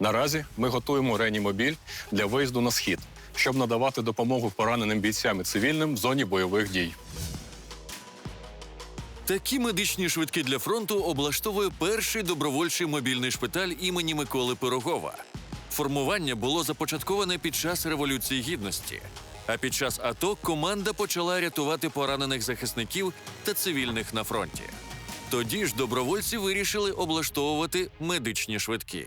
Наразі ми готуємо реанімобіль для виїзду на схід, щоб надавати допомогу пораненим бійцям і цивільним в зоні бойових дій. Такі медичні швидкі для фронту облаштовує перший добровольчий мобільний шпиталь імені Миколи Пирогова. Формування було започатковане під час Революції Гідності. А під час АТО команда почала рятувати поранених захисників та цивільних на фронті. Тоді ж добровольці вирішили облаштовувати медичні швидкі.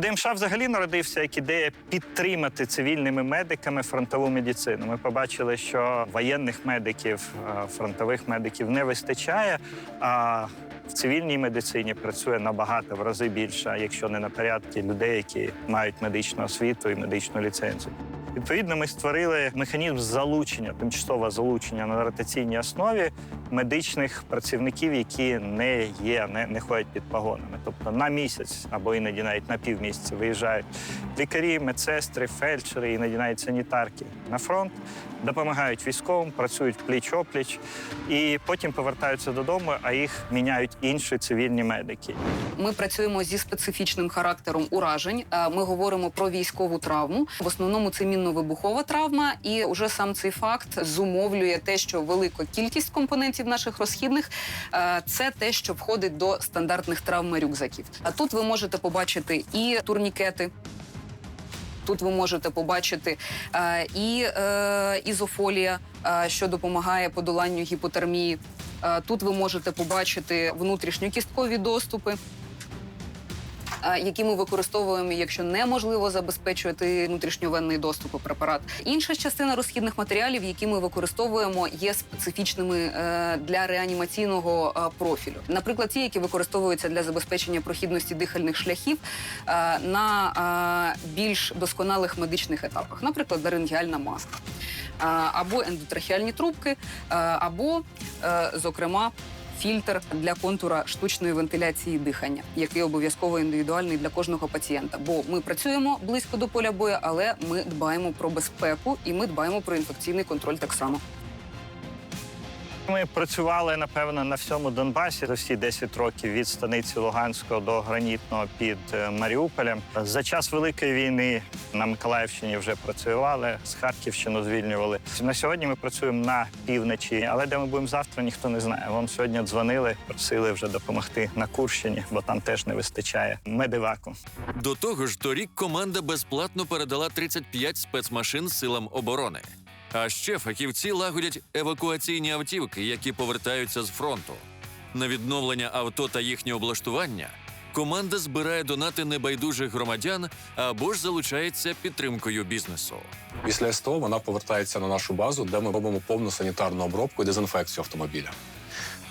ДМШ взагалі народився як ідея підтримати цивільними медиками фронтову медицину. Ми побачили, що воєнних медиків, е, фронтових медиків не вистачає. А в цивільній медицині працює набагато в рази більше, якщо не на порядки людей, які мають медичну освіту і медичну ліцензію. Відповідно, ми створили механізм залучення, тимчасове залучення на ротаційній основі медичних працівників, які не є, не, не ходять під погонами. Тобто на місяць або іноді навіть на півмісяця виїжджають лікарі, медсестри, фельдшери, іноді навіть санітарки на фронт, допомагають військовим, працюють пліч-опліч і потім повертаються додому, а їх міняють інші цивільні медики. Ми працюємо зі специфічним характером уражень. Е, Ми говоримо про військову травму. В основному це мінно-вибухова травма, і вже сам цей факт зумовлює те, що велика кількість компонентів наших розхідних е, це те, що входить до стандартних травм рюкзаків. А тут ви можете побачити і турнікети. Тут ви можете побачити е, і е, ізофолія, е, що допомагає подоланню гіпотермії. Е, тут ви можете побачити внутрішньокісткові доступи. Які ми використовуємо, якщо неможливо забезпечувати внутрішньовенний доступ у препарат. Інша частина розхідних матеріалів, які ми використовуємо, є специфічними е, для реанімаційного е, профілю. Наприклад, ті, які використовуються для забезпечення прохідності дихальних шляхів е, на більш досконалих медичних етапах, наприклад, ларингеальна маска, або ендотрахеальні трубки, або, зокрема, фільтр для контура штучної вентиляції дихання, який обов'язково індивідуальний для кожного пацієнта. Бо ми працюємо близько до поля бою, але ми дбаємо про безпеку і ми дбаємо про інфекційний контроль так само. Ми працювали напевно на всьому Донбасі за всі 10 років від станиці Луганського до гранітного під е, Маріуполем. За час великої війни на Миколаївщині вже працювали, з Харківщину звільнювали. На сьогодні ми працюємо на півночі, але де ми будемо завтра, ніхто не знає. Вон сьогодні дзвонили, просили вже допомогти на Курщині, бо там теж не вистачає медиваку. До того ж, торік команда безплатно передала 35 спецмашин силам оборони. А ще фахівці лагодять евакуаційні автівки, які повертаються з фронту. На відновлення авто та їхнє облаштування команда збирає донати небайдужих громадян або ж залучається підтримкою бізнесу. Після СТО вона повертається на нашу базу, де ми робимо повну санітарну обробку і дезінфекцію автомобіля.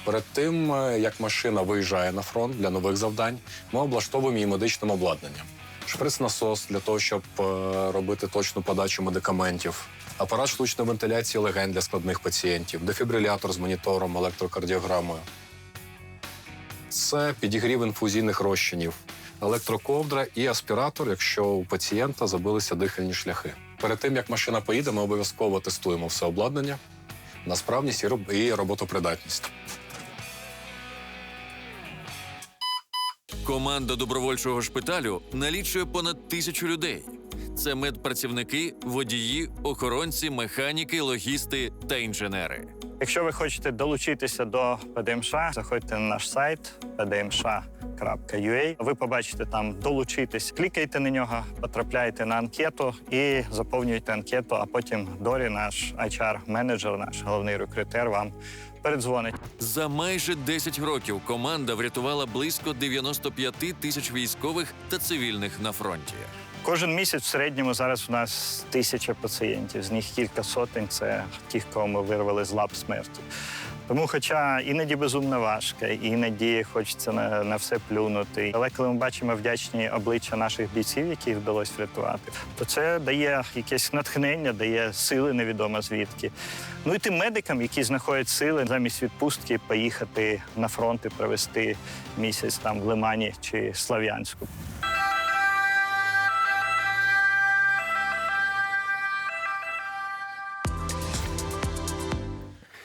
Перед тим, е, як машина виїжджає на фронт для нових завдань, ми облаштовуємо її медичним обладнанням. Шприц-насос для того, щоб е, робити точну подачу медикаментів, апарат штучної вентиляції легень для складних пацієнтів, дефібрилятор з монітором, електрокардіограмою. Це підігрів інфузійних розчинів, електроковдра і аспіратор, якщо у пацієнта забилися дихальні шляхи. Перед тим як машина поїде, ми обов'язково тестуємо все обладнання на справність і роботопридатність. Команда добровольчого шпиталю налічує понад тисячу людей. Це медпрацівники, водії, охоронці, механіки, логісти та інженери. Якщо ви хочете долучитися до ПДМШ, заходьте на наш сайт pdmsh.ua. Ви побачите там долучитись. Клікайте на нього, потрапляєте на анкету і заповнюєте анкету. А потім Дорі, наш HR-менеджер, наш головний рекрутер, вам передзвонить. За майже 10 років команда врятувала близько 95 тисяч військових та цивільних на фронті. Кожен місяць в середньому зараз у нас тисяча пацієнтів. З них кілька сотень це тих, кого ми вирвали з лап смерті. Тому, хоча іноді безумно важко, іноді хочеться на, на все плюнути. Але коли ми бачимо вдячні обличчя наших бійців, яких вдалося врятувати, то це дає якесь натхнення, дає сили невідомо звідки. Ну і тим медикам, які знаходять сили замість відпустки поїхати на фронт і провести місяць там в Лимані чи Слав'янську.